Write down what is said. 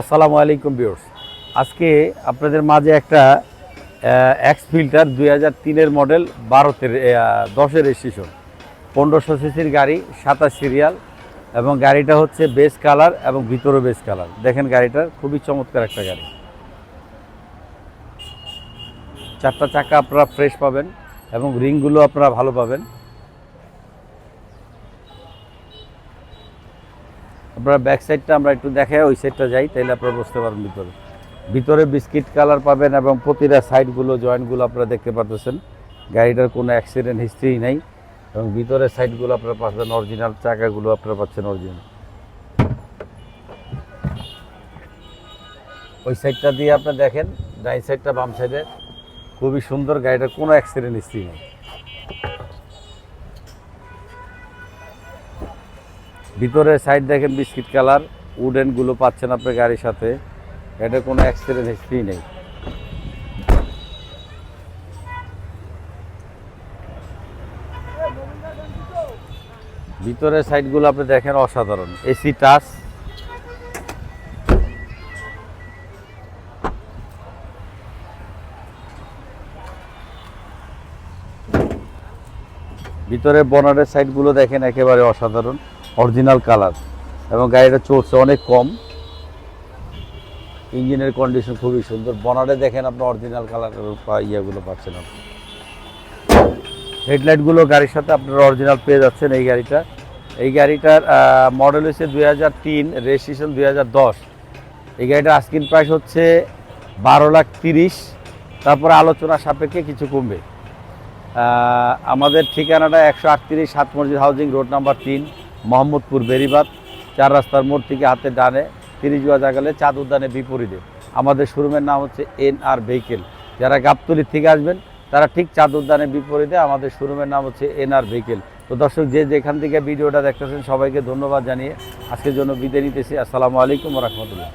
আসসালামু আলাইকুম বিয়র্স আজকে আপনাদের মাঝে একটা এক্স ফিল্টার দুই হাজার তিনের মডেল বারোতের দশের রেজিস্ট্রেশন পনেরোশো সিসির গাড়ি, সাতাশ সিরিয়াল এবং গাড়িটা হচ্ছে বেস কালার এবং ভিতরও বেস কালার দেখেন গাড়িটার খুবই চমৎকার একটা গাড়ি। চারটা চাকা আপনারা ফ্রেশ পাবেন এবং রিংগুলো আপনারা ভালো পাবেন। আপনারা ব্যাক সাইডটা আমরা একটু দেখে ওই সাইডটা যাই তাহলে আপনারা বুঝতে পারবেন ভিতরে। ভিতরে বিস্কিট কালার পাবেন এবং প্রতিটা সাইডগুলো জয়েন্টগুলো আপনারা দেখতে পারতেছেন। গাড়িটার কোনো অ্যাক্সিডেন্ট হিস্ট্রি নেই এবং ভিতরের সাইডগুলো আপনারা পাচ্ছেন অরিজিনাল চাকাগুলো আপনারা পাচ্ছেন অরিজিনাল ওই সাইডটা দিয়ে আপনি দেখেন ডাই সাইডটা বাম সাইডে খুবই সুন্দর, গাড়িটার কোনো অ্যাক্সিডেন্ট হিস্ট্রি নেই। ভিতরে সাইড দেখেন বিস্কিট কালার উডেনগুলো পাচ্ছেন আপনার গাড়ির সাথে। এটা কোনো অ্যাক্সিডেন্ট হিস্ট্রি নেই। ভিতরের সাইডগুলো আপনি দেখেন অসাধারণ। AC touch. ভিতরে বনারের সাইডগুলো দেখেন একেবারে অসাধারণ। অরিজিনাল কালার এবং গাড়িটা চলছে অনেক কম। ইঞ্জিনের কন্ডিশন খুবই সুন্দর। বনারে দেখেন আপনি অরিজিনাল কালার ইয়েগুলো পাচ্ছেন আপনি। হেডলাইটগুলো গাড়ির সাথে আপনারা অরিজিনাল পেয়ে যাচ্ছেন এই গাড়িটা। এই গাড়িটার মডেল হচ্ছে দুই হাজার তিন রেজিস্ট্রেশন দুই হাজার দশ। এই গাড়িটার আস্কিন প্রাইস হচ্ছে বারো লাখ তিরিশ। তারপরে আলোচনা সাপেক্ষে কিছু কমবে। আমাদের ঠিকানাটা একশো আটত্রিশ সাত মসজিদ হাউজিং রোড নাম্বার তিন। মোহাম্মদপুর বেরিবাদ, চার রাস্তার মোড় থেকে হাতে ডানে তিরিশ গজ আগালে চাঁদ উদ্যানে বিপরীতে। আমাদের শোরুমের নাম হচ্ছে এন আর ভেহিকেল। যারা গাবতলির থেকে আসবেন, তারা ঠিক চাঁদ উদ্যানের বিপরীতে আমাদের শোরুমের নাম হচ্ছে এন আর ভেহিকেল। তো দর্শক, যে যেখান থেকে ভিডিওটা দেখতেছেন, সবাইকে ধন্যবাদ জানিয়ে আজকের জন্য বিদায় নিতেছি। আসসালামু আলাইকুম রহমতুল্লাহ।